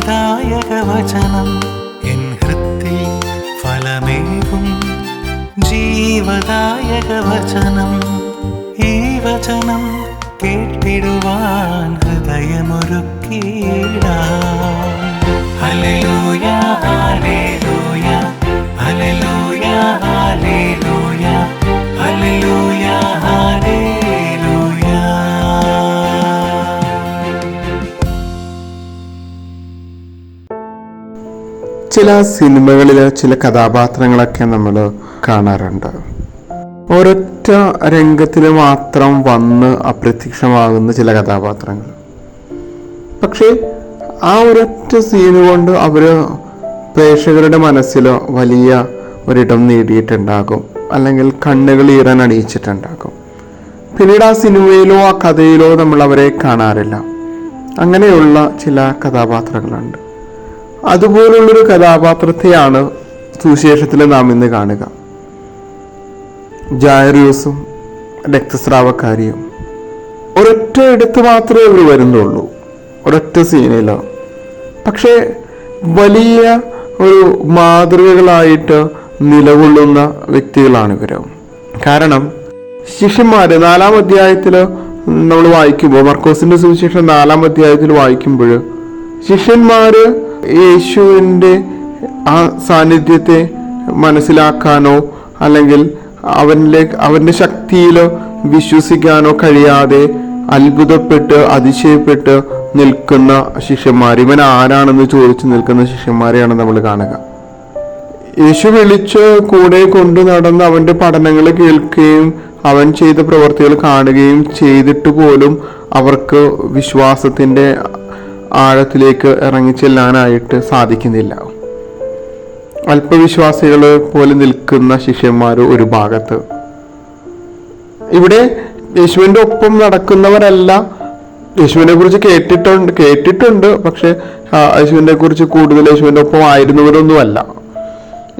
മുക്തിദായക വചനം എൻ ഹൃത്തിൽ ഫലമേകും ജീവദായക വചനം ഈ വചനം കേട്ടിടുവാൻ ഹൃദയമൊരുക്കിയിടാം ഹല്ലേലൂയ ഹല്ലേലൂയ ചില സിനിമകളിൽ ചില കഥാപാത്രങ്ങളൊക്കെ നമ്മൾ കാണാറുണ്ട്. ഒരൊറ്റ രംഗത്തിൽ മാത്രം വന്ന് അപ്രത്യക്ഷമാകുന്ന ചില കഥാപാത്രങ്ങൾ. പക്ഷേ ആ ഒരൊറ്റ സീന് കൊണ്ട് അവർ പ്രേക്ഷകരുടെ മനസ്സിലോ വലിയ ഒരിടം നേടിയിട്ടുണ്ടാകും. അല്ലെങ്കിൽ കണ്ണുകൾ ഈറാൻ അണിയിച്ചിട്ടുണ്ടാകും. പിന്നീട് ആ സിനിമയിലോ ആ കഥയിലോ നമ്മൾ അവരെ കാണാറില്ല. അങ്ങനെയുള്ള ചില കഥാപാത്രങ്ങളുണ്ട്. അതുപോലുള്ളൊരു കഥാപാത്രത്തെയാണ് സുവിശേഷത്തിൽ നാം ഇന്ന് കാണുക. ജായറിയൂസും രക്തസ്രാവക്കാരിയും ഒരൊറ്റ ഇടത്ത് മാത്രമേ ഇവർ വരുന്നുള്ളൂ. ഒരൊറ്റ സീനിലോ പക്ഷേ വലിയ ഒരു മാതൃകകളായിട്ട് നിലകൊള്ളുന്ന വ്യക്തികളാണ് ഇവർ കാരണം ശിഷ്യന്മാര് നാലാം അധ്യായത്തിൽ നമ്മൾ വായിക്കുമ്പോൾ മർക്കോസിന്റെ സുവിശേഷം നാലാം അധ്യായത്തിൽ വായിക്കുമ്പോൾ ശിഷ്യന്മാര് യേശുവിന്റെ ആ സാന്നിധ്യത്തെ മനസ്സിലാക്കാനോ അല്ലെങ്കിൽ അവനിലേക്ക് അവന്റെ ശക്തിയിലോ വിശ്വസിക്കാനോ കഴിയാതെ അത്ഭുതപ്പെട്ട് അതിശയപ്പെട്ട് നിൽക്കുന്ന ശിഷ്യന്മാർ. ഇവൻ ആരാണെന്ന് ചോദിച്ചു നിൽക്കുന്ന ശിഷ്യന്മാരെയാണ് നമ്മൾ കാണുക. യേശു വിളിച്ച് കൂടെ കൊണ്ടു നടന്ന് അവന്റെ പഠനങ്ങൾ കേൾക്കുകയും അവൻ ചെയ്ത പ്രവർത്തികൾ കാണുകയും ചെയ്തിട്ട് പോലും അവർക്ക് വിശ്വാസത്തിന്റെ ആഴത്തിലേക്ക് ഇറങ്ങിച്ചെല്ലാനായിട്ട് സാധിക്കുന്നില്ല. അല്പവിശ്വാസികൾ പോലെ നിൽക്കുന്ന ശിഷ്യന്മാർ ഒരു ഭാഗത്ത്. ഇവിടെ യേശുവിന്റെ ഒപ്പം നടക്കുന്നവരല്ല. യേശുവിനെ കുറിച്ച് കേട്ടിട്ടുണ്ട് കേട്ടിട്ടുണ്ട്. പക്ഷെ യേശുവിനെ കുറിച്ച് കൂടുതൽ യേശുവിന്റെ ഒപ്പം ആയിരുന്നവരൊന്നുമല്ല.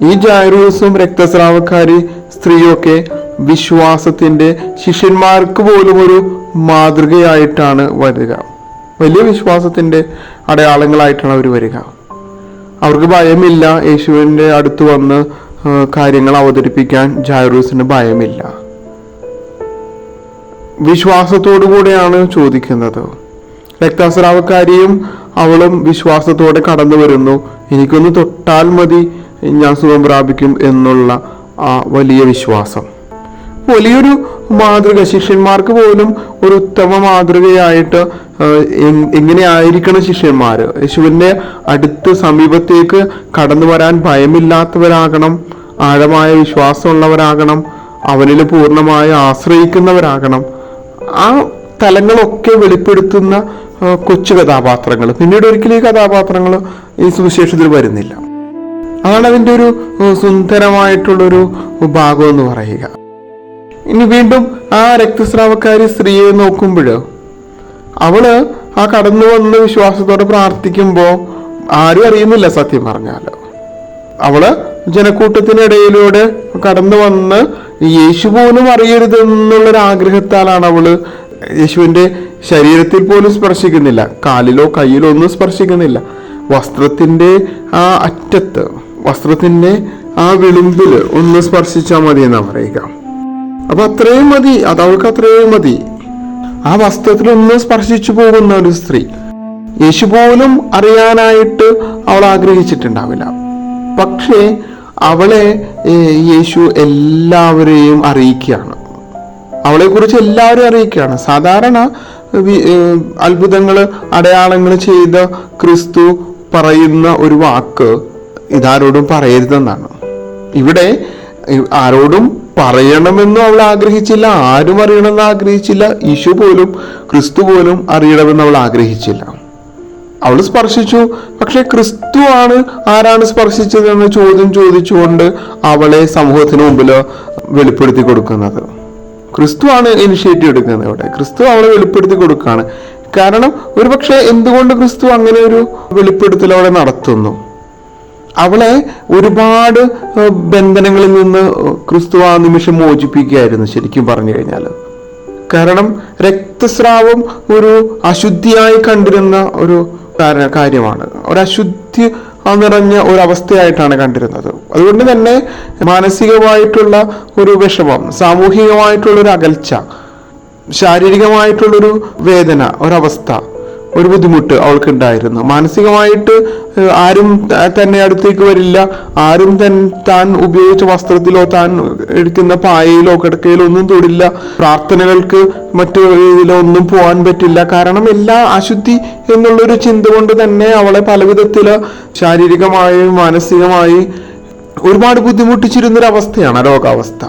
ഈ ജായറൂസും രക്തസ്രാവക്കാരി സ്ത്രീയൊക്കെ വിശ്വാസത്തിന്റെ ശിഷ്യന്മാർക്ക് പോലും ഒരു മാതൃകയായിട്ടാണ് വരിക. വലിയ വിശ്വാസത്തിന്റെ അടയാളങ്ങളായിട്ടാണ് അവർ വരിക. അവർക്ക് ഭയമില്ല യേശുവിന്റെ അടുത്ത് വന്ന് കാര്യങ്ങൾ അവതരിപ്പിക്കാൻ ജായറൂസിന് ഭയമില്ല. വിശ്വാസത്തോടു കൂടെയാണ് ചോദിക്കുന്നത്. രക്താസ്രാവക്കാരിയും അവളും വിശ്വാസത്തോടെ കടന്നു വരുന്നു. എനിക്കൊന്ന് തൊട്ടാൽ മതി ഞാൻ സുഖം പ്രാപിക്കും എന്നുള്ള ആ വലിയ വിശ്വാസം. വലിയൊരു മാതൃക. ശിഷ്യന്മാർക്ക് പോലും ഒരു ഉത്തമ മാതൃകയായിട്ട് എങ്ങനെയായിരിക്കണം ശിഷ്യന്മാർ യേശുവിന്റെ അടുത്ത് സമീപത്തേക്ക് കടന്നു വരാൻ ഭയമില്ലാത്തവരാകണം ആഴമായ വിശ്വാസമുള്ളവരാകണം അവനിൽ പൂർണമായി ആശ്രയിക്കുന്നവരാകണം. ആ തലങ്ങളൊക്കെ വെളിപ്പെടുത്തുന്ന കൊച്ചു കഥാപാത്രങ്ങൾ പിന്നീട് ഒരിക്കലും ഈ കഥാപാത്രങ്ങൾ ഈ സുവിശേഷത്തിൽ വരുന്നില്ല. അതാണ് അതിന്റെ ഒരു സുന്ദരമായിട്ടുള്ളൊരു ഭാഗം എന്ന് പറയുക. ഇനി വീണ്ടും ആ രക്തസ്രാവക്കാരി സ്ത്രീയെ നോക്കുമ്പോൾ അവൾ ആ കടന്നു വന്ന് വിശ്വാസത്തോടെ പ്രാർത്ഥിക്കുമ്പോൾ ആരും അറിയുന്നില്ല സത്യം പറഞ്ഞാൽ അവൾ ജനക്കൂട്ടത്തിനിടയിലൂടെ കടന്നു വന്ന് യേശു പോലും അറിയരുത് എന്നുള്ളൊരു ആഗ്രഹത്താലാണ് അവൾ യേശുവിന്റെ ശരീരത്തിൽ പോലും സ്പർശിക്കുന്നില്ല. കാലിലോ കയ്യിലോ ഒന്നും സ്പർശിക്കുന്നില്ല. വസ്ത്രത്തിന്റെ ആ അറ്റത്ത് വസ്ത്രത്തിന്റെ ആ വിളിമ്പിൽ ഒന്ന് സ്പർശിച്ചാൽ മതി എന്നാ പറയുക. അപ്പൊ അത്രയും മതി അത് അവൾക്ക് അത്രയും മതി. ആ വസ്ത്രത്തിൽ ഒന്ന് സ്പർശിച്ചു പോകുന്ന ഒരു സ്ത്രീ. യേശു പോലും അറിയാനായിട്ട് അവൾ ആഗ്രഹിച്ചിട്ടുണ്ടാവില്ല. പക്ഷേ അവളെ യേശു എല്ലാവരെയും അറിയിക്കുകയാണ്. അവളെക്കുറിച്ച് എല്ലാവരും അറിയിക്കുകയാണ്. സാധാരണ അത്ഭുതങ്ങൾ അടയാളങ്ങൾ ചെയ്ത ക്രിസ്തു പറയുന്ന ഒരു വാക്ക് ഇതാരോടും പറയരുതെന്നാണ്. ഇവിടെ ആരോടും പറയണമെന്നും അവൾ ആഗ്രഹിച്ചില്ല ആരും അറിയണമെന്ന് ആഗ്രഹിച്ചില്ല ഈശോ പോലും ക്രിസ്തു പോലും അറിയണമെന്ന് അവൾ ആഗ്രഹിച്ചില്ല. അവൾ സ്പർശിച്ചു പക്ഷെ ക്രിസ്തു ആണ് ആരാണ് സ്പർശിച്ചതെന്ന് ചോദ്യം ചോദിച്ചുകൊണ്ട് അവളെ സമൂഹത്തിന് മുമ്പിൽ വെളിപ്പെടുത്തി കൊടുക്കുന്നത്. ക്രിസ്തു ആണ് ഇനിഷ്യേറ്റീവ് എടുക്കുന്നത് ഇവിടെ. ക്രിസ്തു അവളെ വെളിപ്പെടുത്തി കൊടുക്കുകയാണ്. കാരണം ഒരുപക്ഷെ എന്തുകൊണ്ട് ക്രിസ്തു അങ്ങനെ ഒരു വെളിപ്പെടുത്തൽ അവിടെ നടത്തുന്നു? അവളെ ഒരുപാട് ബന്ധനങ്ങളിൽ നിന്ന് ക്രിസ്തു ആ നിമിഷം മോചിപ്പിക്കുകയായിരുന്നു ശരിക്കും പറഞ്ഞു കഴിഞ്ഞാൽ കാരണം രക്തസ്രാവം ഒരു അശുദ്ധിയായി കണ്ടിരുന്ന ഒരു കാര- കാര്യമാണ്. ഒരു അശുദ്ധി നിറഞ്ഞ ഒരവസ്ഥയായിട്ടാണ് കണ്ടിരുന്നത്. അതുകൊണ്ട് തന്നെ മാനസികമായിട്ടുള്ള ഒരു വിഷമം സാമൂഹികമായിട്ടുള്ള ഒരു അകൽച്ച ശാരീരികമായിട്ടുള്ളൊരു വേദന ഒരവസ്ഥ ഒരു ബുദ്ധിമുട്ട് അവൾക്ക് ഉണ്ടായിരുന്നു മാനസികമായിട്ട് ആരും തന്നെ അടുത്തേക്ക് വരില്ല. ആരും തൻ താൻ ഉപയോഗിച്ച വസ്ത്രത്തിലോ താൻ എടുക്കുന്ന പായയിലോ കിടക്കയിലോ ഒന്നും തൊടില്ല. പ്രാർത്ഥനകൾക്ക് മറ്റു ഇതിലോ ഒന്നും പോകാൻ പറ്റില്ല. കാരണം എല്ലാ അശുദ്ധി എന്നുള്ളൊരു ചിന്ത കൊണ്ട് തന്നെ അവളെ പല വിധത്തിൽ ശാരീരികമായി മാനസികമായി ഒരുപാട് ബുദ്ധിമുട്ടിച്ചിരുന്നൊരു അവസ്ഥയാണ് ആ രോഗാവസ്ഥ.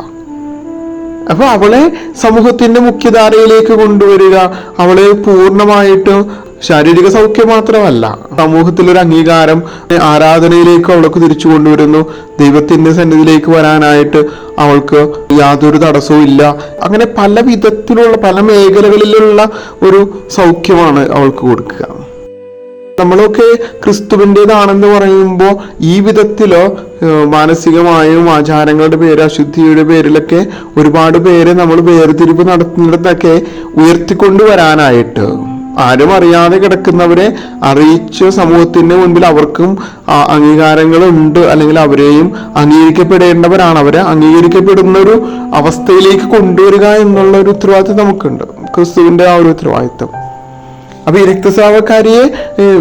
അപ്പൊ അവളെ സമൂഹത്തിന്റെ മുഖ്യധാരയിലേക്ക് കൊണ്ടുവരിക അവളെ പൂർണമായിട്ട് ശാരീരിക സൗഖ്യം മാത്രമല്ല സമൂഹത്തിൽ ഒരു അംഗീകാരം ആരാധനയിലേക്ക് അവൾക്ക് തിരിച്ചു കൊണ്ടുവരുന്നു. ദൈവത്തിന്റെ സന്നിധിയിലേക്ക് വരാനായിട്ട് അവൾക്ക് യാതൊരു തടസ്സവും ഇല്ല. അങ്ങനെ പല വിധത്തിലുള്ള പല മേഖലകളിലുള്ള ഒരു സൗഖ്യമാണ് അവൾക്ക് കൊടുക്കുക. നമ്മളൊക്കെ ക്രിസ്തുവിന്റെതാണെന്ന് പറയുമ്പോൾ ഈ വിധത്തിലോ മാനസികമായും ആചാരങ്ങളുടെ പേര് അശുദ്ധിയുടെ പേരിലൊക്കെ ഒരുപാട് പേരെ നമ്മൾ വേർതിരിവ് നടത്തുന്നിടത്തൊക്കെ ഉയർത്തിക്കൊണ്ടുവരാനായിട്ട് ആരും അറിയാതെ കിടക്കുന്നവരെ അറിയിച്ച സമൂഹത്തിന്റെ മുൻപിൽ അവർക്കും അംഗീകാരങ്ങൾ ഉണ്ട് അല്ലെങ്കിൽ അവരെയും അംഗീകരിക്കപ്പെടേണ്ടവരാണ്. അവരെ അംഗീകരിക്കപ്പെടുന്ന ഒരു അവസ്ഥയിലേക്ക് കൊണ്ടുവരിക എന്നുള്ള ഒരു ഉത്തരവാദിത്വം നമുക്കുണ്ട്. ക്രിസ്തുവിന്റെ ആ ഒരു ഉത്തരവാദിത്തം. അപ്പൊ ഈ രക്തസ്രാവക്കാരിയെ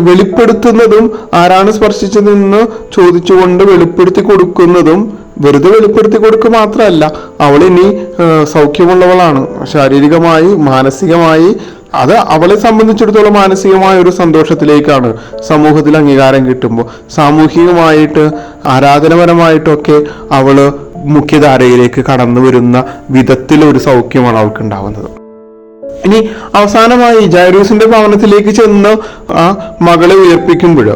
വെളിപ്പെടുത്തുന്നതും ആരാണ് സ്പർശിച്ചതെന്ന് ചോദിച്ചുകൊണ്ട് വെളിപ്പെടുത്തി കൊടുക്കുന്നതും വെറുതെ വെളിപ്പെടുത്തി കൊടുക്കുക മാത്രമല്ല അവൾ ഇനി സൗഖ്യമുള്ളവളാണ്. ശാരീരികമായി മാനസികമായി അത് അവളെ സംബന്ധിച്ചിടത്തോളം മാനസികമായ ഒരു സന്തോഷത്തിലേക്കാണ് സമൂഹത്തിൽ അംഗീകാരം കിട്ടുമ്പോൾ. സാമൂഹികമായിട്ട് ആരാധനപരമായിട്ടൊക്കെ അവൾ മുഖ്യധാരയിലേക്ക് കടന്നു വരുന്ന വിധത്തിൽ ഒരു സൗഖ്യമാണ് അവൾക്ക് ഉണ്ടാവുന്നത് ഇനി അവസാനമായി ജൈറൂസിന്റെ ഭവനത്തിലേക്ക് ചെന്ന് ആ മകളെ ഉയർപ്പിക്കുമ്പോൾ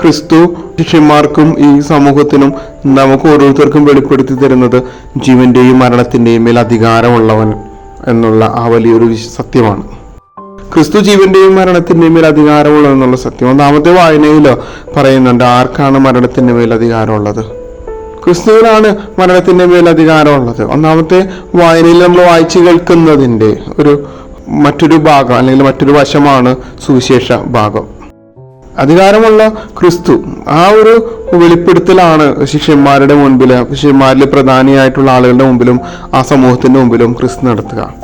ക്രിസ്തു ശിഷ്യന്മാർക്കും ഈ സമൂഹത്തിനും നമുക്ക് ഓരോരുത്തർക്കും വെളിപ്പെടുത്തി തരുന്നത് ജീവന്റെയും മരണത്തിന്റെയും മേൽ അധികാരമുള്ളവൻ എന്നുള്ള ആ വലിയൊരു സത്യമാണ്. ക്രിസ്തു ജീവന്റെയും മരണത്തിന്റെയും മേൽ അധികാരമുള്ളത് എന്നുള്ള സത്യം. ഒന്നാമത്തെ വായനയിലോ പറയുന്നുണ്ട് ആർക്കാണ് മരണത്തിന്റെ മേൽ അധികാരമുള്ളത്? ക്രിസ്തുവിനാണ് മരണത്തിന്റെ മേൽ അധികാരമുള്ളത്. ഒന്നാമത്തെ വായനയിൽ നമ്മൾ വായിച്ചു കേൾക്കുന്നതിന്റെ ഒരു മറ്റൊരു ഭാഗം അല്ലെങ്കിൽ മറ്റൊരു വശമാണ് സുവിശേഷ ഭാഗം. അധികാരമുള്ള ക്രിസ്തു. ആ ഒരു വെളിപ്പെടുത്തലാണ് ശിഷ്യന്മാരുടെ മുൻപിൽ ശിഷ്യന്മാരിൽ പ്രധാനിയായിട്ടുള്ള ആളുകളുടെ മുമ്പിലും ആ സമൂഹത്തിന്റെ മുമ്പിലും ക്രിസ്തു നടത്തുക.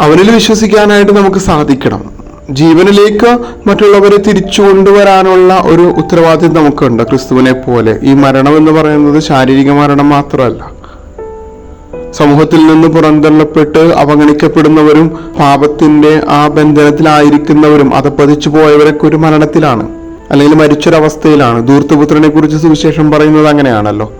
അവനിൽ വിശ്വസിക്കാനായിട്ട് നമുക്ക് സാധിക്കണം. ജീവനിലേക്ക് മറ്റുള്ളവരെ തിരിച്ചു കൊണ്ടുവരാനുള്ള ഒരു ഉത്തരവാദിത്വം നമുക്കുണ്ട് ക്രിസ്തുവിനെ പോലെ. ഈ മരണം എന്ന് പറയുന്നത് ശാരീരിക മരണം മാത്രമല്ല. സമൂഹത്തിൽ നിന്ന് പുറന്തള്ളപ്പെട്ട് അവഗണിക്കപ്പെടുന്നവരും പാപത്തിന്റെ ആ ബന്ധനത്തിലായിരിക്കുന്നവരും അത് പതിച്ചു പോയവരൊക്കെ ഒരു മരണത്തിലാണ്. അല്ലെങ്കിൽ മരിച്ചൊരവസ്ഥയിലാണ്. ധൂർത്തപുത്രനെ കുറിച്ച് സുവിശേഷം പറയുന്നത് അങ്ങനെയാണല്ലോ.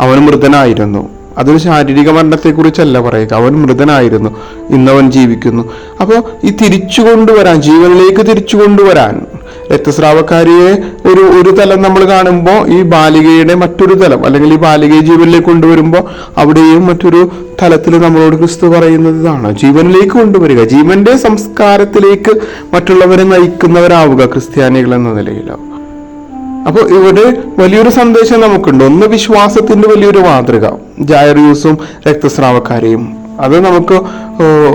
അവൻ മൃതനായിരുന്നു. അതൊരു ശാരീരിക മരണത്തെക്കുറിച്ചല്ല പറയുക. അവൻ മൃതനായിരുന്നു. ഇന്നവൻ ജീവിക്കുന്നു. അപ്പോൾ ഈ തിരിച്ചു കൊണ്ടുവരാൻ ജീവനിലേക്ക് തിരിച്ചു കൊണ്ടുവരാൻ രക്തസ്രാവക്കാരിയെ ഒരു ഒരു തലം നമ്മൾ കാണുമ്പോൾ ഈ ബാലികയുടെ മറ്റൊരു തലം അല്ലെങ്കിൽ ഈ ബാലികയെ ജീവനിലേക്ക് കൊണ്ടുവരുമ്പോൾ അവിടെയും മറ്റൊരു തലത്തിൽ നമ്മളോട് ക്രിസ്തു പറയുന്നത് ഇതാണ്. ജീവനിലേക്ക് കൊണ്ടുവരിക. ജീവന്റെ സംസ്കാരത്തിലേക്ക് മറ്റുള്ളവരെ നയിക്കുന്നവരാവുക ക്രിസ്ത്യാനികൾ എന്ന നിലയിലാവും അപ്പോൾ ഇവിടെ വലിയൊരു സന്ദേശം നമുക്കുണ്ട്. ഒന്ന് വിശ്വാസത്തിന്റെ വലിയൊരു മാതൃക ജായറിയൂസും രക്തസ്രാവക്കാരെയും. അത് നമുക്ക്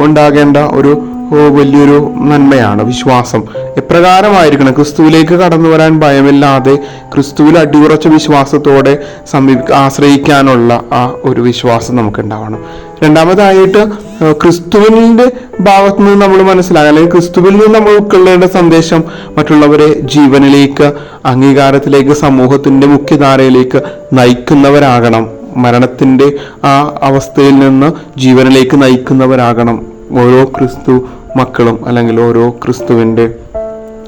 ഉണ്ടാകേണ്ട ഒരു വലിയൊരു നന്മയാണ് വിശ്വാസം. എപ്രകാരമായിരിക്കണം ക്രിസ്തുവിലേക്ക് കടന്നു വരാൻ ഭയമില്ലാതെ ക്രിസ്തുവിൽ അടിയുറച്ച വിശ്വാസത്തോടെ സമീപ ആശ്രയിക്കാനുള്ള ആ ഒരു വിശ്വാസം നമുക്ക് ഉണ്ടാവണം രണ്ടാമതായിട്ട് ക്രിസ്തുവിന്റെ ഭാഗത്ത് നിന്ന് നമ്മൾ മനസ്സിലാക്കുക അല്ലെങ്കിൽ ക്രിസ്തുവിൽ നിന്ന് നമ്മൾ ഉൾക്കൊള്ളേണ്ട സന്ദേശം മറ്റുള്ളവരെ ജീവനിലേക്ക് അംഗീകാരത്തിലേക്ക് സമൂഹത്തിന്റെ മുഖ്യധാരയിലേക്ക് നയിക്കുന്നവരാകണം. മരണത്തിന്റെ ആ അവസ്ഥയിൽ നിന്ന് ജീവനിലേക്ക് നയിക്കുന്നവരാകണം. ഓരോ ക്രിസ്തു മക്കളും അല്ലെങ്കിൽ ഓരോ ക്രിസ്തുവിന്റെ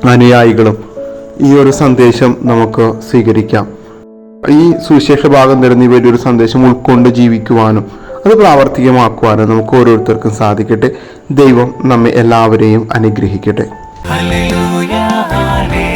അനുയായികളും ഈ ഒരു സന്ദേശം നമുക്ക് സ്വീകരിക്കാം. ഈ സുവിശേഷ ഭാഗം തരുന്ന ഈ വലിയൊരു സന്ദേശം ഉൾക്കൊണ്ട് ജീവിക്കുവാനും അത് പ്രാവർത്തികമാക്കുവാനും നമുക്ക് ഓരോരുത്തർക്കും സാധിക്കട്ടെ. ദൈവം നമ്മെ എല്ലാവരെയും അനുഗ്രഹിക്കട്ടെ. Hallelujah, hallelujah.